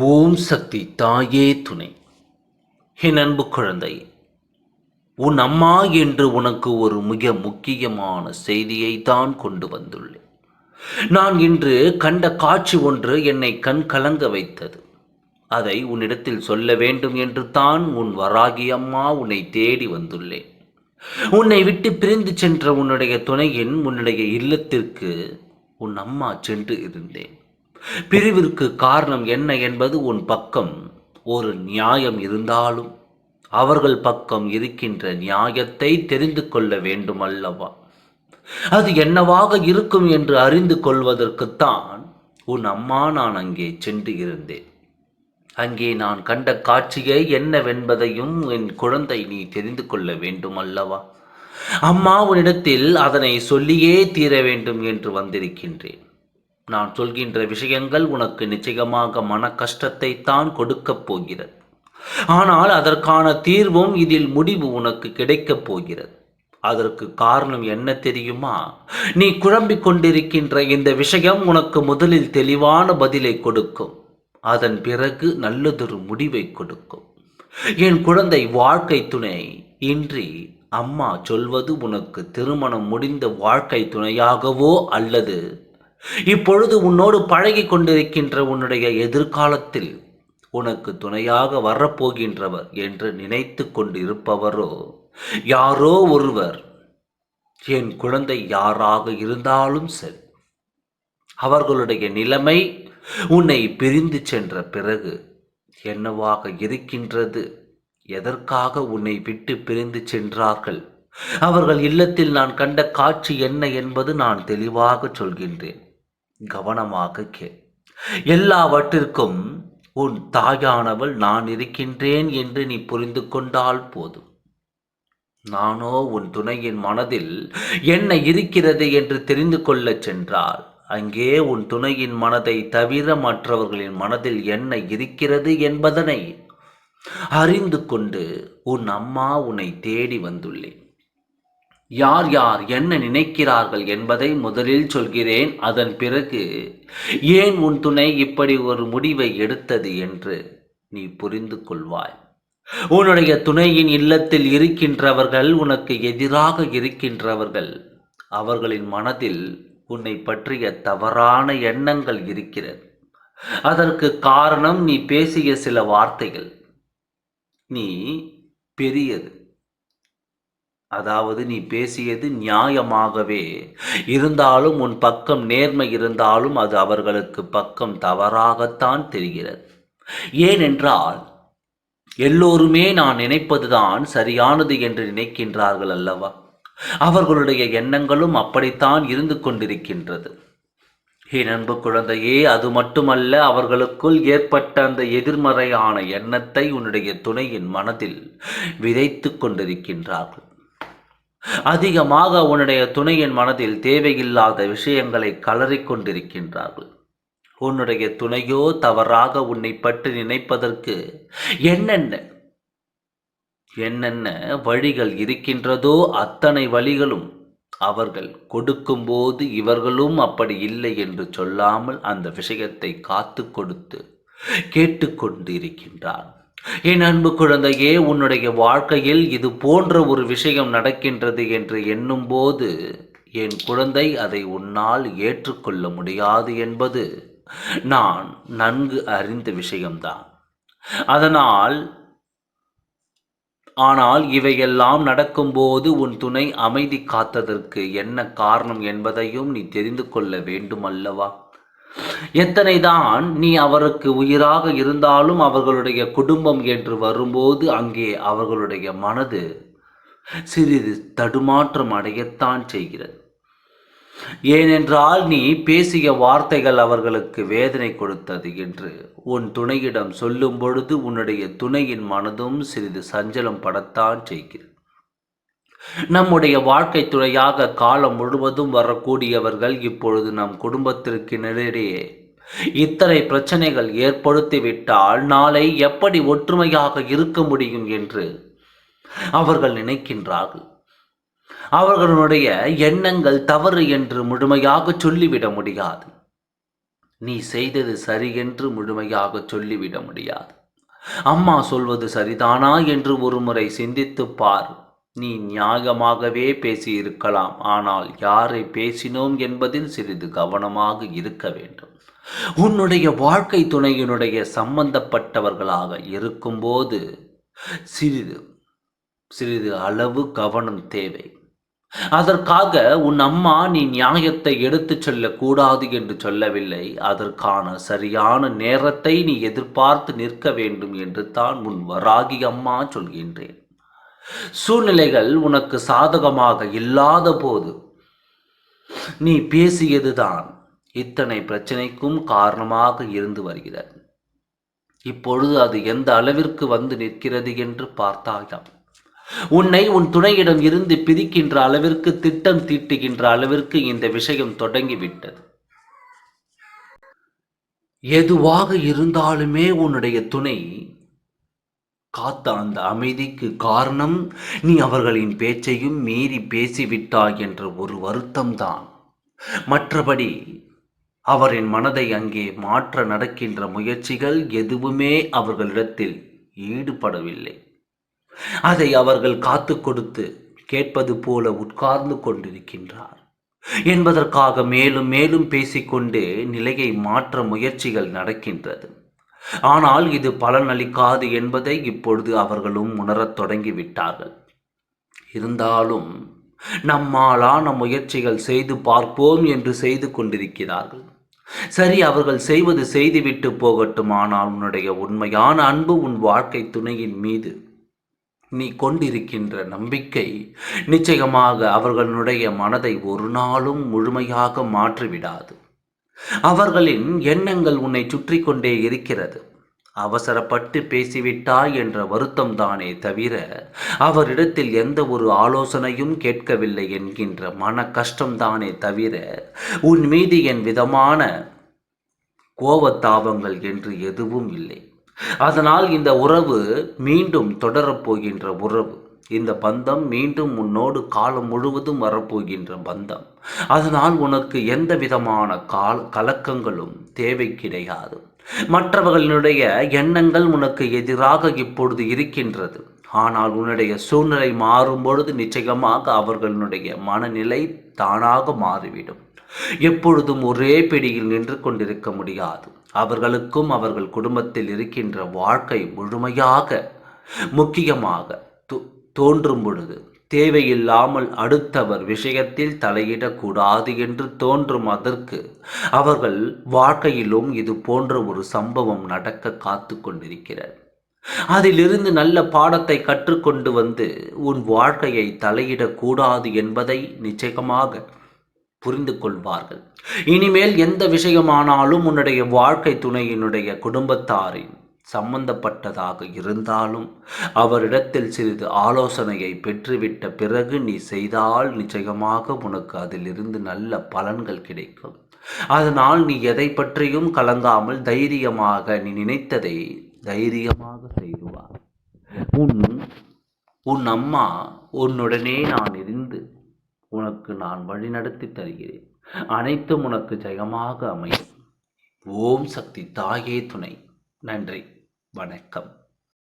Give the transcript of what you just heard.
ஓம் சக்தி தாயே துணை. என் அன்பு குழந்தை உன் அம்மா என்று உனக்கு ஒரு மிக முக்கியமான செய்தியை தான் கொண்டு வந்துள்ளேன். நான் இன்று கண்ட காட்சி ஒன்று என்னை கண் கலங்க வைத்தது. அதை உன்னிடத்தில் சொல்ல வேண்டும் என்று தான் உன் வராகி அம்மா உன்னை தேடி வந்துள்ளேன். உன்னை விட்டு பிரிந்து சென்ற உன்னுடைய துணையின் உன்னுடைய இல்லத்திற்கு உன் அம்மா சென்று இருந்தேன். பிரிவிற்கு காரணம் என்ன என்பது உன் பக்கம் ஒரு நியாயம் இருந்தாலும் அவர்கள் பக்கம் இருக்கின்ற நியாயத்தை தெரிந்து கொள்ள வேண்டும் அல்லவா அது என்னவாக இருக்கும் என்று அறிந்து கொள்வதற்குத்தான் உன் அம்மா நான் அங்கே சென்று இருந்தேன். அங்கே நான் கண்ட காட்சியை என்னவென்பதையும் என் குழந்தை நீ தெரிந்து கொள்ள வேண்டும் அல்லவா அம்மா உன்னிடத்தில் அதனை சொல்லியே தீர வேண்டும் என்று வந்திருக்கின்றேன். நான் சொல்கின்ற விஷயங்கள் உனக்கு நிச்சயமாக மன கஷ்டத்தை தான் கொடுக்கப் போகிறது. ஆனால் அதற்கான தீர்வும் இதில் முடிவு உனக்கு கிடைக்கப் போகிறது. அதற்கு காரணம் என்ன தெரியுமா? நீ குழம்பிக் கொண்டிருக்கின்ற இந்த விஷயம் உனக்கு முதலில் தெளிவான பதிலை கொடுக்கும். அதன் பிறகு நல்லதொரு முடிவை கொடுக்கும். என் குழந்தை வாழ்க்கை துணை. இன்றி அம்மா சொல்வது உனக்கு திருமணம் முடிந்த வாழ்க்கை துணையாகவோ அல்லது இப்பொழுது உன்னோடு பழகி கொண்டிருக்கின்ற உன்னுடைய எதிர்காலத்தில் உனக்கு துணையாக வரப்போகின்றவர் என்று நினைத்து கொண்டிருப்பவரோ யாரோ ஒருவர் என் குழந்தை யாராக இருந்தாலும் சரி அவர்களுடைய நிலைமை உன்னை பிரிந்து சென்ற பிறகு என்னவாக இருக்கின்றது? எதற்காக உன்னை விட்டு பிரிந்து சென்றார்கள்? அவர்கள் இல்லத்தில் நான் கண்ட காட்சி என்ன என்பது நான் தெளிவாக சொல்கின்றேன். கவனமாக கே. எல்லாவற்றிற்கும் உன் தாயானவள் நான் இருக்கின்றேன் என்று நீ புரிந்து கொண்டால் போதும். நானோ உன் துணையின் மனதில் என்ன இருக்கிறது என்று தெரிந்து கொள்ளச் சென்றால் அங்கே உன் துணையின் மனதை தவிர மற்றவர்களின் மனதில் என்ன இருக்கிறது என்பதனை அறிந்து கொண்டு உன் அம்மா உன்னை தேடி வந்துள்ளேன். யார் யார் என்ன நினைக்கிறார்கள் என்பதை முதலில் சொல்கிறேன். அதன் பிறகு ஏன் உன் துணை இப்படி ஒரு முடிவை எடுத்தது என்று நீ புரிந்து கொள்வாய். உன்னுடைய துணையின் இல்லத்தில் இருக்கின்றவர்கள் உனக்கு எதிராக இருக்கின்றவர்கள். அவர்களின் மனதில் உன்னை பற்றிய தவறான எண்ணங்கள் இருக்கிறது. அதற்கு காரணம் நீ பேசிய சில வார்த்தைகள். நீ பெரியது. அதாவது நீ பேசியது நியாயமாகவே. இருந்தாலும் உன் பக்கம் நேர்மை இருந்தாலும் அது அவர்களுக்கு பக்கம் தவறாகத்தான் தெரிகிறது. ஏனென்றால் எல்லோருமே நான் நினைப்பதுதான் சரியானது என்று நினைக்கின்றார்கள் அல்லவா? அவர்களுடைய எண்ணங்களும் அப்படித்தான் இருந்து கொண்டிருக்கின்றது. என் அன்பு குழந்தையே அது மட்டுமல்ல அவர்களுக்குள் ஏற்பட்ட அந்த எதிர்மறையான எண்ணத்தை உன்னுடைய துணையின் மனதில் விதைத்து கொண்டிருக்கின்றார்கள். அதிகமாக உன்னுடைய துணையின் மனதில் தேவையில்லாத விஷயங்களை கலறிக்கொண்டிருக்கின்றார்கள். உன்னுடைய துணையோ தவறாக உன்னை பற்றி நினைப்பதற்கு என்னென்ன என்னென்ன வழிகள் இருக்கின்றதோ அத்தனை வழிகளும் அவர்கள் கொடுக்கும்போது இவர்களும் அப்படி இல்லை என்று சொல்லாமல் அந்த விஷயத்தை காத்து கொடுத்து கேட்டுக்கொண்டு இருக்கின்றான் என் அன்பு குழந்தையே உன்னுடைய வாழ்க்கையில் இது போன்ற ஒரு விஷயம் நடக்கின்றது என்று எண்ணும்போது என் குழந்தை அதை உன்னால் ஏற்றுக்கொள்ள முடியாது என்பது நான் நன்கு அறிந்த விஷயம்தான். அதனால் ஆனால் இவையெல்லாம் நடக்கும்போது உன் துணை அமைதி காத்ததற்கு என்ன காரணம் என்பதையும் நீ தெரிந்து கொள்ள வேண்டும் அல்லவா எத்தனைதான் நீ அவருக்கு உயிராக இருந்தாலும் அவர்களுடைய குடும்பம் என்று வரும்போது அங்கே அவர்களுடைய மனது சிறிது தடுமாற்றம் அடையத்தான் செய்கிறது. ஏனென்றால் நீ பேசிய வார்த்தைகள் அவர்களுக்கு வேதனை கொடுத்தது என்று உன் துணையிடம் சொல்லும் பொழுது உன்னுடைய துணையின் மனதும் சிறிது சஞ்சலம் படத்தான் செய்கிறது. நம்முடைய வாழ்க்கை துறையாக காலம் முழுவதும் வரக்கூடியவர்கள் இப்பொழுது நம் குடும்பத்திற்கு நிலையிடையே இத்தனை பிரச்சனைகள் ஏற்படுத்திவிட்டால் நாளை எப்படி ஒற்றுமையாக இருக்க முடியும் என்று அவர்கள் நினைக்கின்றார்கள். அவர்களுடைய எண்ணங்கள் தவறு என்று முழுமையாக சொல்லிவிட முடியாது. நீ செய்தது சரி என்று முழுமையாக சொல்லிவிட முடியாது. அம்மா சொல்வது சரிதானா என்று ஒருமுறை சிந்தித்துப் பார். நீ நியாயமாகவே பேசியிருக்கலாம். ஆனால் யாரை பேசினோம் என்பதில் சிறிது கவனமாக இருக்க வேண்டும். உன்னுடைய வாழ்க்கை துணையினுடைய சம்பந்தப்பட்டவர்களாக இருக்கும்போது சிறிது சிறிது அளவு கவனம் தேவை. அதற்காக உன் அம்மா நீ நியாயத்தை எடுத்துச் செல்லக்கூடாது என்று சொல்லவில்லை. அதற்கான சரியான நேரத்தை நீ எதிர்பார்த்து நிற்க வேண்டும் என்று தான் உன் வராகி அம்மா சொல்கின்றேன். சூழ்நிலைகள் உனக்கு சாதகமாக இல்லாத போது நீ பேசியதுதான் இத்தனை பிரச்சனைக்கும் காரணமாக இருந்து வருகிறது. இப்பொழுது அது எந்த அளவிற்கு வந்து நிற்கிறது என்று பார்த்தாயாம் உன்னை உன் துணையிடம் இருந்து பிரிக்கின்ற அளவிற்கு திட்டம் தீட்டுகின்ற அளவிற்கு இந்த விஷயம் தொடங்கிவிட்டது. எதுவாக இருந்தாலுமே உன்னுடைய துணை காத்த அந்த அமைதிக்கு காரணம் நீ அவர்களின் பேச்சையும் மீறி பேசிவிட்டாய் என்ற ஒரு வருத்தம்தான். மற்றபடி அவரின் மனதை அங்கே மாற்ற நடக்கின்ற முயற்சிகள் எதுவுமே அவர்களிடத்தில் ஈடுபடவில்லை. அதை அவர்கள் காத்து கொடுத்து கேட்பது போல உட்கார்ந்து கொண்டிருக்கின்றார். என்பதற்காக மேலும் மேலும் பேசிக்கொண்டு நிலையை மாற்ற முயற்சிகள் நடக்கின்றது. ஆனால் இது பலனளிக்காது என்பதை இப்பொழுது அவர்களும் உணரத் தொடங்கிவிட்டார்கள். இருந்தாலும் நம்மாலான முயற்சிகள் செய்து பார்ப்போம் என்று செய்து கொண்டிருக்கிறார்கள். சரி அவர்கள் செய்வது செய்துவிட்டு போகட்டும் ஆனால் உன்னுடைய உண்மையான அன்பு உன் வாழ்க்கை துணையின் மீது. நீ கொண்டிருக்கின்ற நம்பிக்கை நிச்சயமாக அவர்களுடைய மனதை ஒரு நாளும் முழுமையாக மாற்றிவிடாது. அவர்களின் எண்ணங்கள் உன்னை சுற்றி கொண்டே இருக்கிறது. அவசரப்பட்டு பேசிவிட்டாய் என்ற வருத்தம் தானே தவிர அவரிடத்தில் எந்த ஒரு ஆலோசனையும் கேட்கவில்லை என்கின்ற மன கஷ்டம்தானே தவிர உன் மீது என் விதமான கோபத்தாபங்கள் என்று எதுவும் இல்லை. அதனால் இந்த உறவு மீண்டும் தொடரப்போகின்ற உறவு. இந்த பந்தம் மீண்டும் உன்னோடு காலம் முழுவதும் வரப்போகின்ற பந்தம். அதனால் உனக்கு எந்த விதமான கால கலக்கங்களும் தேவை கிடையாது மற்றவர்களுடைய எண்ணங்கள் உனக்கு எதிராக இப்பொழுது இருக்கின்றது. ஆனால் உன்னுடைய சூழ்நிலை மாறும் பொழுது நிச்சயமாக அவர்களுடைய மனநிலை தானாக மாறிவிடும். எப்பொழுதும் ஒரே பிடியில் நின்று கொண்டிருக்க முடியாது. அவர்களுக்கும் அவர்கள் குடும்பத்தில் இருக்கின்ற வாழ்க்கை முழுமையாக முக்கியமாக து தோன்றும் பொழுது தேவையில்லாமல் அடுத்தவர் விஷயத்தில் தலையிடக்கூடாது என்று தோன்றும் அதற்கு அவர்கள் வாழ்க்கையிலும் இது போன்ற ஒரு சம்பவம் நடக்க காத்து கொண்டிருக்கிறார். அதிலிருந்து நல்ல பாடத்தை கற்றுக்கொண்டு வந்து உன் வாழ்க்கையை தலையிடக்கூடாது என்பதை நிச்சயமாக புரிந்து கொள்வார்கள். இனிமேல் எந்த விஷயமானாலும் உன்னுடைய வாழ்க்கை துணையினுடைய குடும்பத்தாரின் சம்பந்தப்பட்டதாக இருந்தாலும் அவரிடத்தில் சிறிது ஆலோசனையை பெற்றுவிட்ட பிறகு நீ செய்தால் நிச்சயமாக உனக்கு அதிலிருந்து நல்ல பலன்கள் கிடைக்கும். அதனால் நீ எதை பற்றியும் கலங்காமல் தைரியமாக நீ நினைத்ததை தைரியமாக செய்துவார் உன் உன் அம்மா உன்னுடனே நான் இருந்து உனக்கு நான் வழிநடத்தி தருகிறேன். அனைத்தும் உனக்கு ஜெயமாக அமையும். ஓம் சக்தி தாயே துணை. நன்றி. வணக்கம்.